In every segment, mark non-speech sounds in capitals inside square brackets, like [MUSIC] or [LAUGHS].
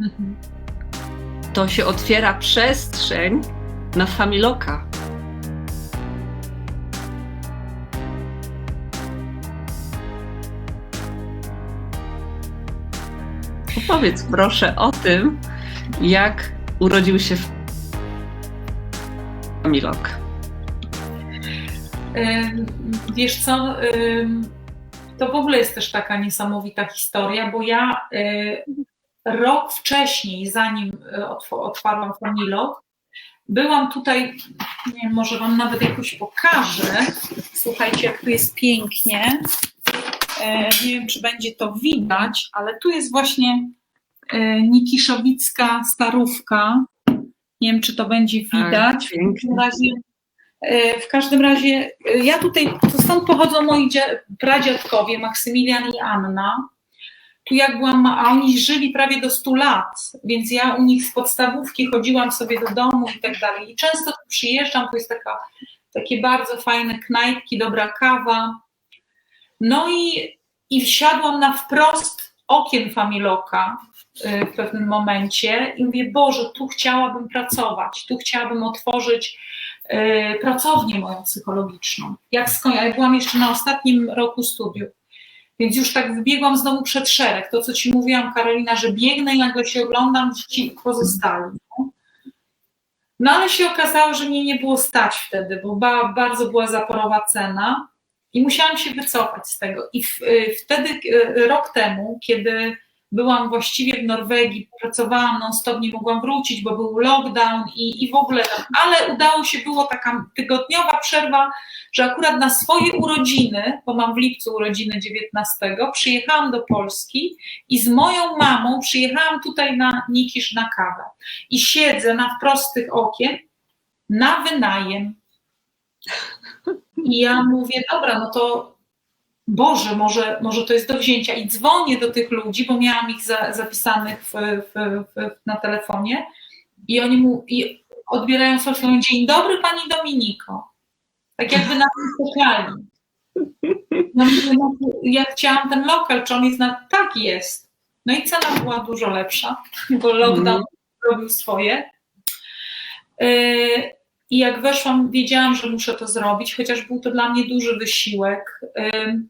Mhm. to się otwiera przestrzeń na familoka. Opowiedz proszę o tym, jak urodził się familok. Wiesz co, to w ogóle jest też taka niesamowita historia, bo ja y, rok wcześniej, zanim otw- otwarłam Familog, byłam tutaj, nie wiem, może Wam nawet jakoś pokażę. Słuchajcie, jak tu jest pięknie. E, Nie wiem, czy będzie to widać, ale tu jest właśnie e, Nikiszowicka starówka. Nie wiem, czy to będzie widać. W każdym razie, e, w każdym razie e, ja tutaj, to stąd pochodzą moi dzia- pradziadkowie, Maksymilian i Anna. Tu jak byłam, a oni żyli prawie do 100 lat, więc ja u nich z podstawówki chodziłam sobie do domu i tak dalej. I często tu przyjeżdżam, to jest taka, takie bardzo fajne knajpki, dobra kawa. No i, i wsiadłam na wprost okien Familoka y, w pewnym momencie i mówię, Boże, tu chciałabym pracować, tu chciałabym otworzyć y, pracownię moją psychologiczną. Jak skoń, ja byłam jeszcze na ostatnim roku studiów, więc już tak wybiegłam z domu przed szereg. To, co Ci mówiłam, Karolina, że biegnę i nagle się oglądam, ci pozostali. No, no ale się okazało, że mnie nie było stać wtedy, bo ba, bardzo była zaporowa cena i musiałam się wycofać z tego. I w, y, wtedy, y, rok temu, kiedy byłam właściwie w Norwegii, pracowałam non-stop, nie mogłam wrócić, bo był lockdown i, i w ogóle tam, ale udało się, było taka tygodniowa przerwa, że akurat na swoje urodziny, bo mam w lipcu urodziny 19, przyjechałam do Polski i z moją mamą przyjechałam tutaj na Nikisz na kawę. I siedzę na wprost tych okien na wynajem. I ja mówię, dobra, no to Boże, może, może to jest do wzięcia. I dzwonię do tych ludzi, bo miałam ich za, zapisanych w, w, w, na telefonie. I oni mu i odbierają słuchawkę, dzień dobry Pani Dominiko. Tak jakby na tym czekali. No, ja chciałam ten lokal, czy on jest na... Tak jest. No i cena była dużo lepsza, bo lockdown Mhm. robił swoje. Yy, I jak weszłam, wiedziałam, że muszę to zrobić, chociaż był to dla mnie duży wysiłek. Yy,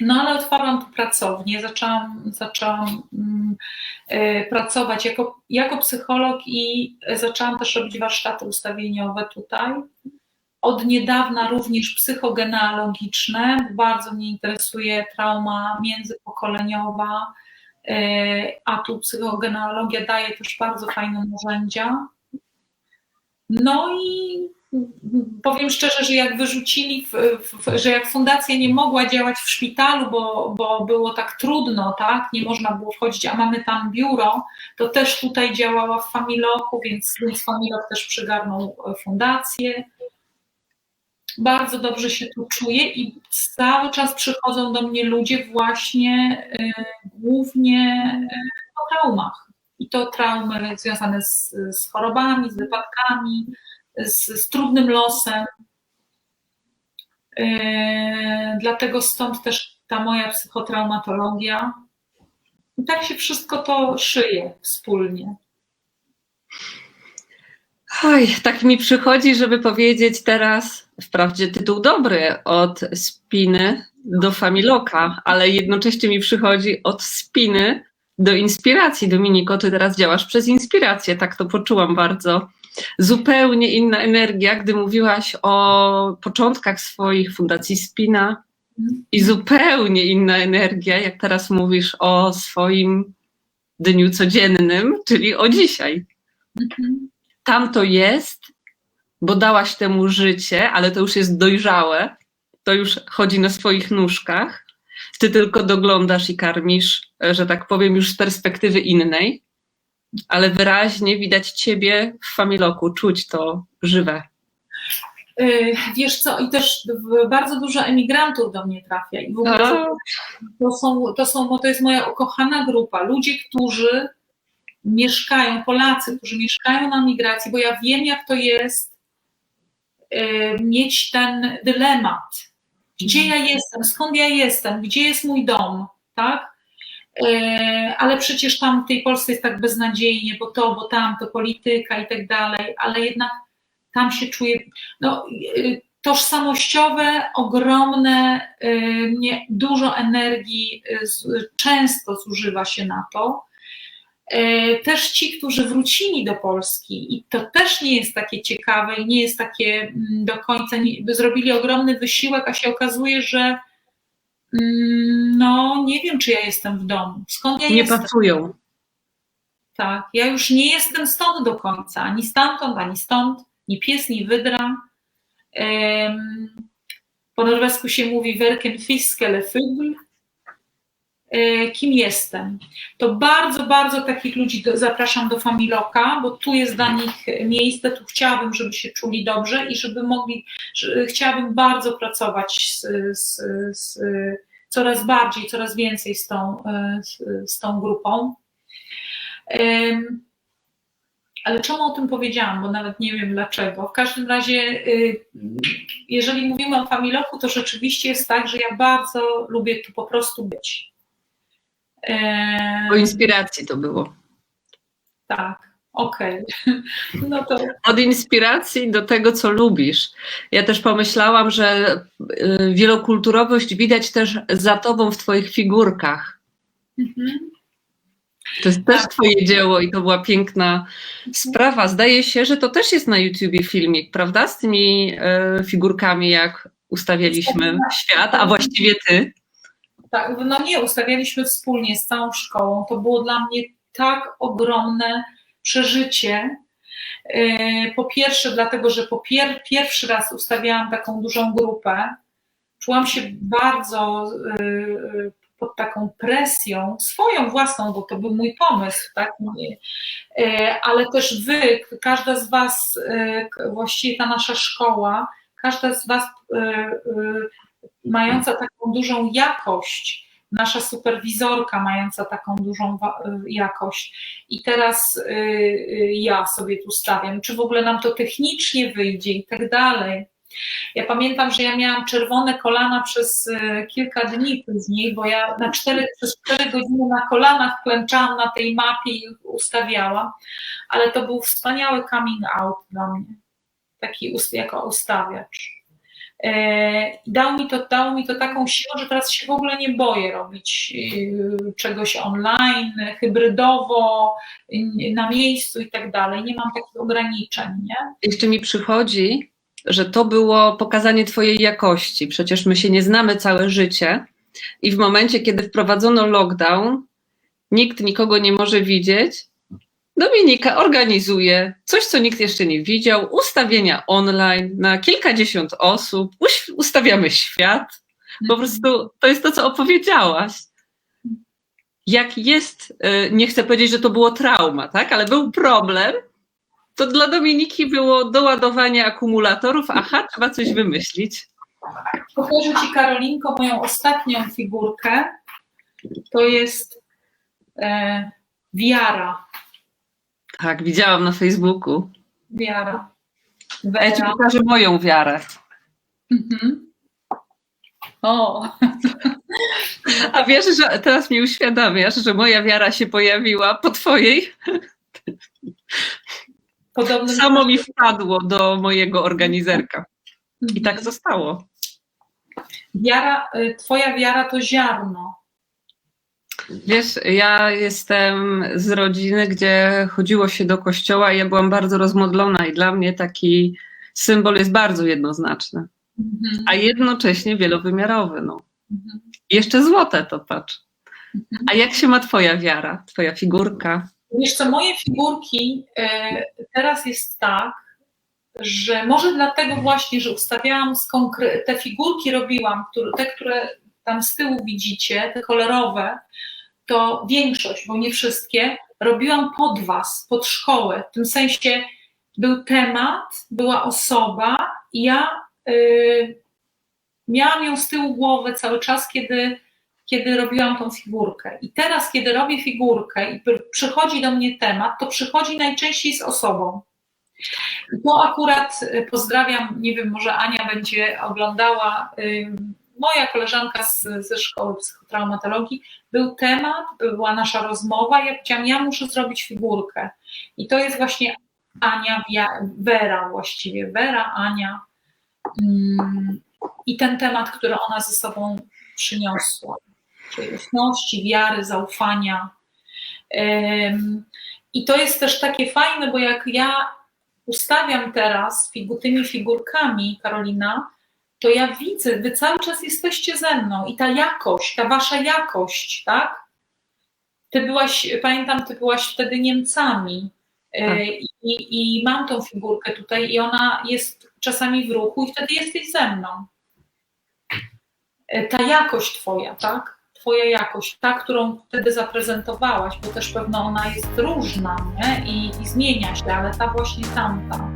No ale otwarłam tu pracownię, zaczęłam, zaczęłam mm, yy, pracować jako, jako psycholog i zaczęłam też robić warsztaty ustawieniowe tutaj. Od niedawna również psychogenealogiczne. Bardzo mnie interesuje trauma międzypokoleniowa, yy, a tu psychogenealogia daje też bardzo fajne narzędzia. No i powiem szczerze, że jak wyrzucili, w, w, że jak fundacja nie mogła działać w szpitalu, bo, bo było tak trudno, tak, nie można było wchodzić, a mamy tam biuro, to też tutaj działała w Familoku, więc, więc Familok też przygarnął fundację. Bardzo dobrze się tu czuję i cały czas przychodzą do mnie ludzie właśnie y, głównie y, o traumach. I to traumy związane z, z chorobami, z wypadkami, z, z trudnym losem. Yy, dlatego stąd też ta moja psychotraumatologia. I tak się wszystko to szyje wspólnie. Oj, tak mi przychodzi, żeby powiedzieć teraz, wprawdzie tytuł dobry, od spiny do familoka, ale jednocześnie mi przychodzi od spiny do inspiracji. Dominiko, ty teraz działasz przez inspirację, tak to poczułam bardzo. Zupełnie inna energia, gdy mówiłaś o początkach swoich fundacji Spina. I zupełnie inna energia, jak teraz mówisz o swoim dniu codziennym, czyli o dzisiaj. Tam to jest, bo dałaś temu życie, ale to już jest dojrzałe, to już chodzi na swoich nóżkach. Ty tylko doglądasz i karmisz, że tak powiem, już z perspektywy innej, ale wyraźnie widać ciebie w familoku, czuć to żywe. Yy, Wiesz co, i też bardzo dużo emigrantów do mnie trafia. I w ogóle to są, to są, bo to jest moja ukochana grupa. Ludzie, którzy mieszkają, Polacy, którzy mieszkają na migracji, bo ja wiem, jak to jest y, mieć ten dylemat. Gdzie ja jestem, skąd ja jestem, gdzie jest mój dom, tak? E, ale przecież tam w tej Polsce jest tak beznadziejnie, bo to, bo tamto, polityka i tak dalej, ale jednak tam się czuję, no, y, tożsamościowe, ogromne, y, nie, dużo energii często zużywa się na to. E, Też ci, którzy wrócili do Polski, i to też nie jest takie ciekawe i nie jest takie mm, do końca, nie, zrobili ogromny wysiłek, a się okazuje, że no nie wiem, czy ja jestem w domu. Skąd ja Nie jestem? pasują. Tak, ja już nie jestem stąd do końca, ani stamtąd, ani stąd, ni pies, ni wydra. Po norwesku się mówi werken fisk eller fugl. E, Kim jestem? To bardzo, bardzo takich ludzi do, zapraszam do Familoka, bo tu jest dla nich miejsce, tu chciałabym, żeby się czuli dobrze i żeby mogli, że, chciałabym bardzo pracować z, z, z, coraz bardziej, coraz więcej z tą, e, z, tą grupą. Ale czemu o tym powiedziałam, bo nawet nie wiem dlaczego. W każdym razie, y, jeżeli mówimy o Familoku, to rzeczywiście jest tak, że ja bardzo lubię tu po prostu być. O inspiracji to było. Tak, okej. [LAUGHS] No to Od inspiracji do tego, co lubisz. Ja też pomyślałam, że y, wielokulturowość widać też za tobą w twoich figurkach. mhm. To jest też Tak. twoje dzieło i to była piękna sprawa. Zdaje się, że to też jest na YouTubie filmik, prawda? Z tymi e, figurkami, jak ustawialiśmy świat, a właściwie ty. Tak, no nie, ustawialiśmy wspólnie z całą szkołą. To było dla mnie tak ogromne przeżycie. E, Po pierwsze, dlatego, że po pier pierwszy raz ustawiałam taką dużą grupę, czułam się bardzo e, pod taką presją, swoją własną, bo to był mój pomysł, tak? E, Ale też wy, każda z was, właściwie ta nasza szkoła, każda z was mająca taką dużą jakość, nasza superwizorka mająca taką dużą y, jakość i teraz y, y, ja sobie tu stawiam, czy w ogóle nam to technicznie wyjdzie i tak dalej. Ja pamiętam, że ja miałam czerwone kolana przez kilka dni później, bo ja na cztery, przez cztery godziny na kolanach klęczałam na tej mapie i ustawiałam, ale to był wspaniały coming out dla mnie, taki jako ustawiacz. E, Dał mi, to, dało mi to taką siłę, że teraz się w ogóle nie boję robić y, czegoś online, hybrydowo, y, na miejscu i tak dalej. Nie mam takich ograniczeń, nie? Jeszcze mi przychodzi, że to było pokazanie twojej jakości. Przecież my się nie znamy całe życie i w momencie, kiedy wprowadzono lockdown, nikt nikogo nie może widzieć. Dominika organizuje coś, co nikt jeszcze nie widział, ustawienia online na kilkadziesiąt osób, ustawiamy świat. Po prostu to jest to, co opowiedziałaś. Jak jest, y, nie chcę powiedzieć, że to było trauma, tak? ale był problem, to dla Dominiki było doładowanie akumulatorów. Aha, trzeba coś wymyślić. Pokażę Ci, Karolinko, moją ostatnią figurkę. To jest e, wiara. Tak, widziałam na Facebooku. Wiara. A ja ci Wera. pokażę moją wiarę. Mhm. O, [LAUGHS] A wiesz, że teraz mi uświadamiasz, że moja wiara się pojawiła po twojej. podobny. Samo mi wpadło do mojego organizerka. I tak zostało. Wiara, y, twoja wiara to ziarno. Wiesz, ja jestem z rodziny, gdzie chodziło się do kościoła i ja byłam bardzo rozmodlona i dla mnie taki symbol jest bardzo jednoznaczny, Mhm. a jednocześnie wielowymiarowy. No. Mhm. Jeszcze złote to patrz. A jak się ma twoja wiara, twoja figurka? Wiesz co, moje figurki e, teraz jest tak, że może dlatego właśnie, że ustawiałam te figurki robiłam, które, te, które tam z tyłu widzicie, te kolorowe, to większość, bo nie wszystkie, robiłam pod was, pod szkołę. W tym sensie był temat, była osoba i ja y, miałam ją z tyłu głowy cały czas, kiedy, kiedy robiłam tą figurkę. I teraz, kiedy robię figurkę i pr- przychodzi do mnie temat, to przychodzi najczęściej z osobą. To akurat y, pozdrawiam, nie wiem, może Ania będzie oglądała. Moja koleżanka z, ze szkoły psychotraumatologii, był temat, była nasza rozmowa. Ja powiedziałam, ja muszę zrobić figurkę. I to jest właśnie Ania, Wera właściwie, Wera, Ania. Mm, I ten temat, który ona ze sobą przyniosła, czyli ufności, wiary, zaufania. I to jest też takie fajne, bo jak ja ustawiam teraz figu, tymi figurkami, Karolina, to ja widzę, wy cały czas jesteście ze mną i ta jakość, ta wasza jakość, tak? Ty byłaś, pamiętam, ty byłaś wtedy Niemcami y, Tak. i, i mam tą figurkę tutaj i ona jest czasami w ruchu i wtedy jesteś ze mną. Y, Ta jakość twoja, tak? Twoja jakość, ta, którą wtedy zaprezentowałaś, bo też pewno ona jest różna nie? I, i zmienia się, ale ta właśnie tamta.